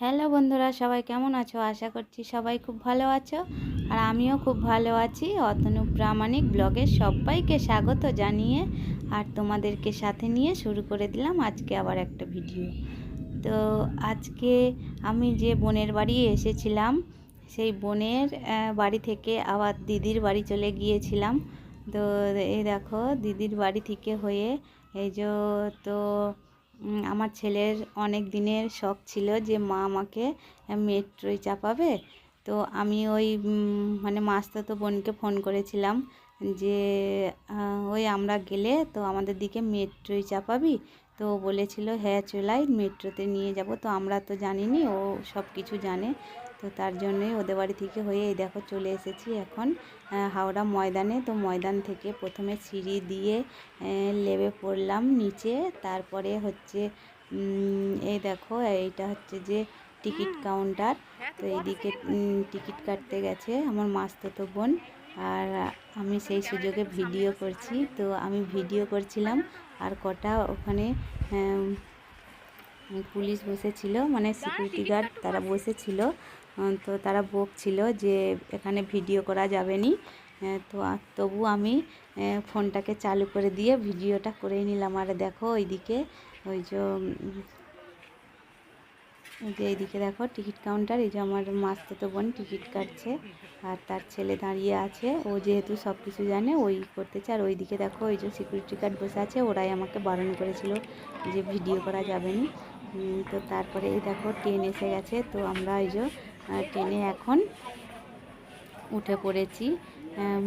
Hello বন্ধুরা, সবাই কেমন আছো? আশা করছি সবাই খুব ভালো আছো। আর আমিও খুব ভালো আছি। অতনু প্রামাণিক ব্লগে সবাইকে স্বাগত জানিয়ে আর তোমাদেরকে সাথে নিয়ে শুরু করে দিলাম আজকে আবার একটা ভিডিও। তো আজকে আমি যে বোনের বাড়ি এসেছিলাম, সেই বোনের বাড়ি থেকে আবার দিদির বাড়ি চলে গিয়েছিলাম। তো এই দেখো, দিদির বাড়ি থেকে হয়ে এই যে তো আমার ছেলের অনেক দিনের শখ ছিল যে মা আমাকে মেট্রোয় চাপাবে। তো আমি ওই মানে মাস্তাতো বোনকে ফোন করেছিলাম যে ওই আমরা গেলে তো আমাদের দিকে মেট্রোয় চাপাবি। তো বলেছিল হ্যাঁ চলাই, মেট্রোতে নিয়ে যাব। তো আমরা তো জানিনি, ও সব কিছু জানে। তো তার জন্যই ওদের বাড়ি থেকে হয়ে এই দেখো চলে এসেছি এখন হাওড়া ময়দানে। তো ময়দান থেকে প্রথমে সিঁড়ি দিয়ে লেবে পড়লাম নিচে। তারপরে হচ্ছে এই দেখো, এইটা হচ্ছে যে টিকিট কাউন্টার। তো এইদিকে টিকিট কাটতে গেছে আমার মাস্তুতো বোন। আর আমি সেই সুযোগে ভিডিও করছি। তো আমি ভিডিও করছিলাম আর কটা ওখানে পুলিশ বসেছিল মানে সিকিউরিটি গার্ড তারা বসেছিল তো তারা বকছিল যে এখানে ভিডিও করা যাবে নি তো তবু আমি ফোনটাকে চালু করে দিয়ে ভিডিওটা করে নিলাম। আর দেখো ওইদিকে ওই যে যে এইদিকে দেখো টিকিট কাউন্টার, এই যে আমার মাস্তুতো বোন টিকিট কাটছে আর তার ছেলে দাঁড়িয়ে আছে। ও যেহেতু সব কিছু জানে, ওই করতেছে। আর ওইদিকে দেখো ওই যে সিকিউরিটি গার্ড বসে আছে, ওরাই আমাকে বারণ করেছিল যে ভিডিও করা যাবে না তো তারপরে এই দেখো ট্রেন এসে গেছে। তো আমরা এই যে ট্রেনে এখন উঠে পড়েছি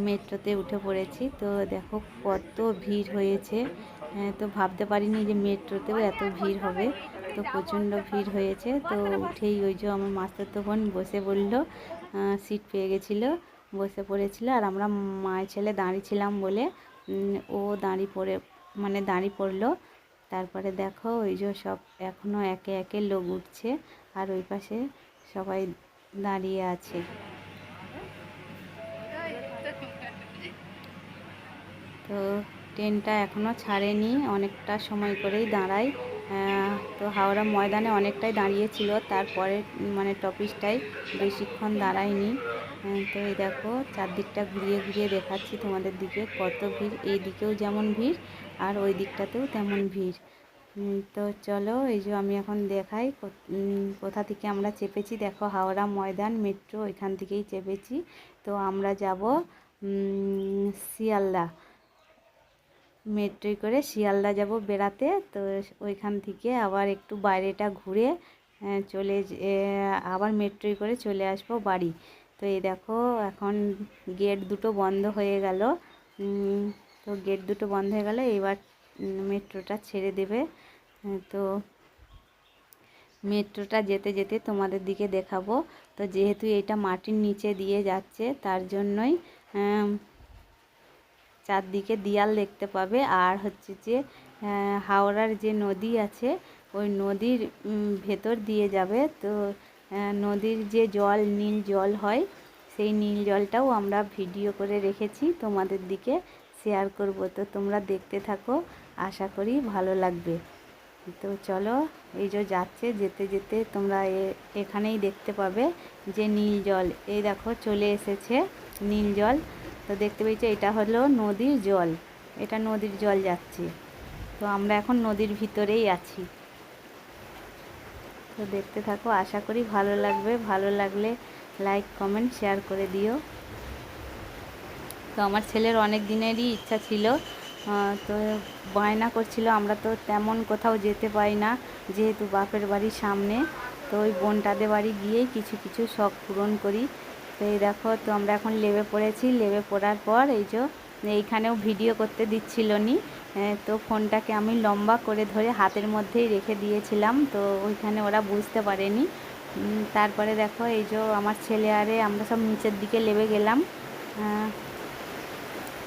মেট্রোতে উঠে পড়েছি। তো দেখো কত ভিড় হয়েছে। তো ভাবতে পারিনি যে মেট্রোতেও এত ভিড় হবে। তো প্রচণ্ড ভিড় হয়েছে, তো উঠেই ওই যে আমার মাস্টার বোন বসে বলল সিট পেয়ে গেছিল, বসে পড়েছিল আর আমরা মায়ের ছেলে দাঁড়িয়েছিলাম বলে ও দাঁড়িয়ে পড়ে মানে দাঁড়িয়ে পড়ল। তারপরে দেখো ওই যে সব এখনও একে একে লোক উঠছে আর ওই পাশে সবাই দাঁড়িয়ে আছে। তো ট্রেনটা এখনও ছাড়েনি, অনেকটা সময় করেই দাঁড়ায়। তো হাওড়া ময়দানে অনেকটাই দাঁড়িয়েছিল, তারপরে মানে টপিসটাই বেশিক্ষণ দাঁড়ায়নি। তো এই দেখো, চারদিকটা ঘুরিয়ে ঘুরিয়ে দেখাচ্ছি তোমাদের দিকে, কত ভিড়, এই দিকেও যেমন ভিড়, আর ওই দিকটাতেও তেমন ভিড়। তো চলো, এই যে আমি এখন দেখাই কোথা থেকে আমরা চেপেছি। দেখো, হাওড়া ময়দান, মেট্রো এখান থেকেই চেপেছি। তো আমরা যাব শিয়ালদা। মেট্রোয় করে শিয়ালদা যাব বেড়াতে। তো ওইখান থেকে আবার একটু বাইরেটা ঘুরে চলে আবার মেট্রোয় করে চলে আসব বাড়ি। তো এই দেখো, এখন গেট দুটো বন্ধ হয়ে গেল। তো গেট দুটো বন্ধ হয়ে গেল, এবার মেট্রোটা ছেড়ে দেবে। তো মেট্রোটা যেতে যেতে তোমাদের দিকে দেখাবো। তো যেহেতু এটা মাটির নিচে দিয়ে যাচ্ছে, তার জন্যই চারদিকে দিয়াল দেখতে পাবে। আর হচ্ছে যে হাওড়ার যে নদী আছে, ওই নদীর ভেতর দিয়ে যাবে। তো নদীর যে জল, নীল জল হয়, সেই নীল জলটাও আমরা ভিডিও করে রেখেছি, তোমাদের দিকে শেয়ার করব। তো, তোমরা দেখতে থাকো, আশা করি ভালো লাগবে। তো, চলো, এই যে যাচ্ছে, যেতে যেতে তোমরা এখানেই দেখতে পাবে যে নীল জল। এই দেখো, চলে এসেছে নীল জল। তো দেখতে পেয়েছি এটা হলো নদীর জল। এটা নদীর জল যাচ্ছে। তো আমরা এখন নদীর ভিতরেই আছি। তো দেখতে থাকো, আশা করি ভালো লাগবে। ভালো লাগলে লাইক কমেন্ট শেয়ার করে দিও। তো আমার ছেলের অনেক দিনেরই ইচ্ছা ছিল। তো বায়না করছিল, আমরা তো তেমন কোথাও যেতে পাই না, যেহেতু বাপের বাড়ির সামনে। তো ওই বোনটাদের বাড়ি গিয়েই কিছু কিছু শখ পূরণ করি। তো এই দেখো, তো আমরা এখন লেবে পড়েছি। লেবে পড়ার পর এই যে, এইখানেও ভিডিও করতে দিচ্ছিল নি তো ফোনটাকে আমি লম্বা করে ধরে হাতের মধ্যেই রেখে দিয়েছিলাম, তো ওইখানে ওরা বুঝতে পারেনি। তারপরে দেখো, এই যে আমার ছেলে আরে, আমরা সব নিচের দিকে লেবে গেলাম।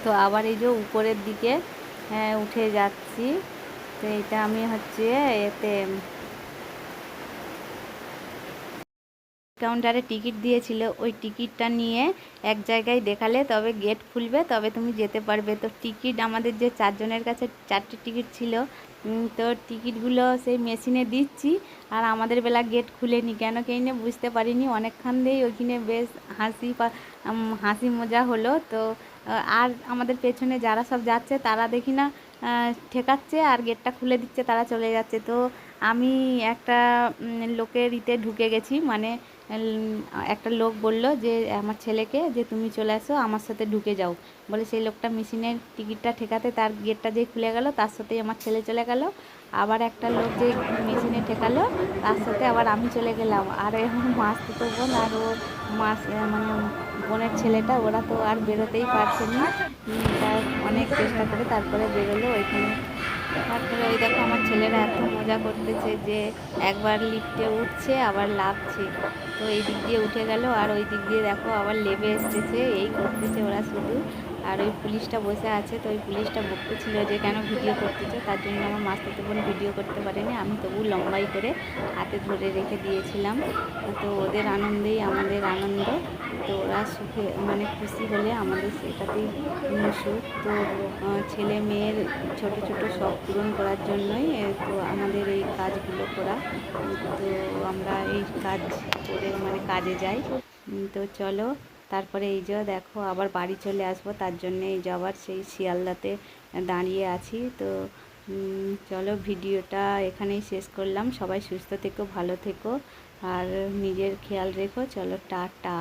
তো আবার এই যে উপরের দিকে উঠে যাচ্ছি। তো এটা আমি হচ্ছে এতে কাউন্টারে টিকিট দিয়েছিল, ওই টিকিটটা নিয়ে এক জায়গায় দেখালে তবে গেট খুলবে, তবে তুমি যেতে পারবে। তো টিকিট আমাদের যে চারজনের কাছে চারটে টিকিট ছিল তো টিকিটগুলো সেই মেশিনে দিচ্ছি আর আমাদের বেলা গেট খুলেনি। কেন কেই না বুঝতে পারিনি, অনেকক্ষণ দিয়েই ওইখানে বেশ হাসি হাসি মজা হলো। তো আর আমাদের পেছনে যারা সব যাচ্ছে তারা দেখি না ঠেকাচ্ছে আর গেটটা খুলে দিচ্ছে, তারা চলে যাচ্ছে। তো আমি একটা লোকের ইতে ঢুকে গেছি মানে একটা লোক বলল যে, আমার ছেলেকে যে তুমি চলে আসো, আমার সাথে ঢুকে যাও। বলে সেই লোকটা মেশিনের টিকিটটা ঠেকাতে তার গেটটা যেই খুলে গেল, তার সাথেই আমার ছেলে চলে গেল। আবার একটা লোক যে মেশিনে ঠেকালো, তার সাথে আবার আমি চলে গেলাম। আর এখন মাছ তো বোন, আর ও মাছ মানে বোনের ছেলেটা, ওরা তো আর বেরোতেই পারছে না। অনেক চেষ্টা করে তারপরে বেরোলো, ওইখানে তারপরে ওই দেখো আমার ছেলেরা এত মজা করতেছে যে একবার লিফটে উঠছে, আবার লাভছে তো এই দিক দিয়ে উঠে গেল, আর ওই দিক দিয়ে দেখো আবার লেবে এসেছে, এই করতেছে ওরা শুধু। আর ওই পুলিশটা বসে আছে, তো ওই পুলিশটা বকতেছিল যে কেন ভিডিও করতেছো? তার জন্য আমার মাস্টারতে বোন ভিডিও করতে পারেনি, আমি তবু লম্বাই করে হাতে ধরে রেখে দিয়েছিলাম। তো ওদের আনন্দেই আমাদের আনন্দ। তো ওরা সুখে মানে খুশি হলে আমাদের সেটাতেই সুখ। তো ছেলে মেয়ের ছোট ছোট শখ পূরণ করার জন্যই তো আমাদের এই কাজগুলো করা। তো আমরা এই কাজ করে মানে কাজে যাই। তো চলো তারপরে এই যে দেখো, আবার বাড়ি চলে আসব, তার জন্য এই যে আবার সেই শিয়ালদাতে দাঁড়িয়ে আছি। তো চলো ভিডিওটা এখানেই শেষ করলাম। সবাই সুস্থ থেকো, ভালো থেকো, আর নিজের খেয়াল রেখো। চলো, টাটা।